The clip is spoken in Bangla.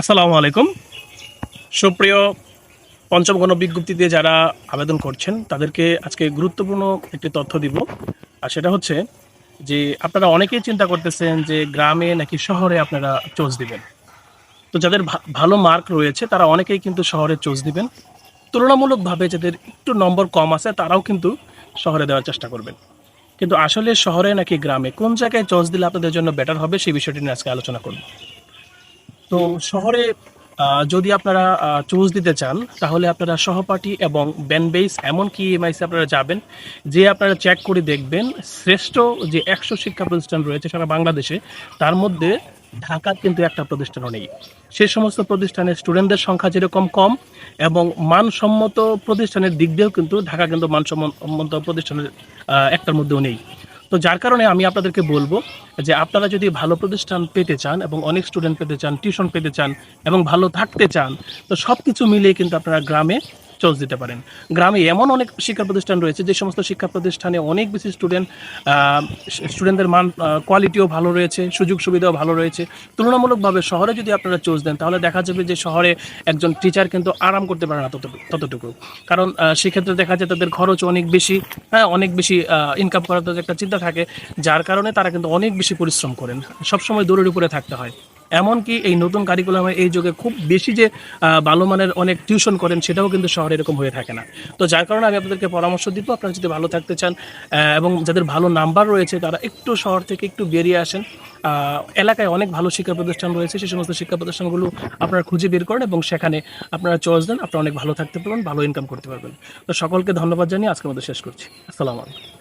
আসসালামু আলাইকুম। সুপ্রিয় পঞ্চম গণবিজ্ঞপ্তিতে যারা আবেদন করছেন, তাদেরকে আজকে গুরুত্বপূর্ণ একটি তথ্য দিব। আর সেটা হচ্ছে যে, আপনারা অনেকেই চিন্তা করতেছেন যে, গ্রামে নাকি শহরে আপনারা চোজ দিবেন। তো যাদের ভালো মার্ক রয়েছে, তারা অনেকেই কিন্তু শহরে চোজ দিবেন। তুলনামূলকভাবে যাদের একটু নম্বর কম আছে, তারাও কিন্তু শহরে দেওয়ার চেষ্টা করবেন। কিন্তু আসলে শহরে নাকি গ্রামে কোন জায়গায় চয়েস দিলে আপনাদের জন্য বেটার হবে, সেই বিষয়টি নিয়ে আজকে আলোচনা করব। তো শহরে যদি আপনারা চুজ দিতে চান, তাহলে আপনারা সহপাঠী এবং ব্যানবেস এমনকি এমআইসি আপনারা যাবেন, যে আপনারা চেক করে দেখবেন শ্রেষ্ঠ যে একশো শিক্ষা প্রতিষ্ঠান রয়েছে সারা বাংলাদেশে, তার মধ্যে ঢাকার কিন্তু একটা প্রতিষ্ঠানও নেই। সে সমস্ত প্রতিষ্ঠানের স্টুডেন্টদের সংখ্যা যেরকম কম এবং মানসম্মত প্রতিষ্ঠানের দিক দিয়েও কিন্তু ঢাকা কিন্তু মানসম্মত প্রতিষ্ঠানের একটার মধ্যেও নেই। তো যার কারণে আমি আপনাদেরকে বলব যে আপনারা যদি ভালো প্রতিষ্ঠান পেতে চান এবং অনেক স্টুডেন্ট পেতে চান টিউশন পেতে চান এবং ভালো থাকতে চান, তো সব কিছু মিলিয়ে কিন্তু আপনারা গ্রামে চোজ দিতে পারেন। গ্রামে এমন অনেক শিক্ষা প্রতিষ্ঠান রয়েছে, যে সমস্ত শিক্ষা প্রতিষ্ঠানে অনেক বেশি স্টুডেন্ট স্টুডেন্টদের মান কোয়ালিটিও ভালো রয়েছে সুযোগ সুবিধাও ভালো রয়েছে। তুলনামূলকভাবে শহরে যদি আপনারা চোজ দেন, তাহলে দেখা যাবে যে শহরে একজন টিচার কিন্তু আরাম করতে পারে না ততটুকু। কারণ সেক্ষেত্রে দেখা যায় তাদের খরচ অনেক বেশি হ্যাঁ অনেক বেশি ইনকাম করার একটা চিন্তা থাকে, যার কারণে তারা কিন্তু অনেক বেশি পরিশ্রম করেন। সবসময় দৌড়ের উপরে থাকতে হয়। এমনকি এই নতুন কারিকুলামে এই যুগে খুব বেশি যে ভালো মানের অনেক টিউশন করেন সেটাও কিন্তু শহরে এরকম হয়ে থাকে না। তো যার কারণে আমি আপনাদেরকে পরামর্শ দিব, আপনারা যদি ভালো থাকতে চান এবং যাদের ভালো নাম্বার রয়েছে, তারা একটু শহর থেকে একটু বেরিয়ে আসেন। এলাকায় অনেক ভালো শিক্ষা প্রতিষ্ঠান রয়েছে সেই সমস্ত শিক্ষা প্রতিষ্ঠানগুলো আপনারা খুঁজে বের করেন এবং সেখানে আপনারা চয়েস দেন, আপনারা অনেক ভালো থাকতে পারবেন, ভালো ইনকাম করতে পারবেন। তো সকলকে ধন্যবাদ জানিয়ে আজকের মধ্যে শেষ করছি। আসসালামু আলাইকুম।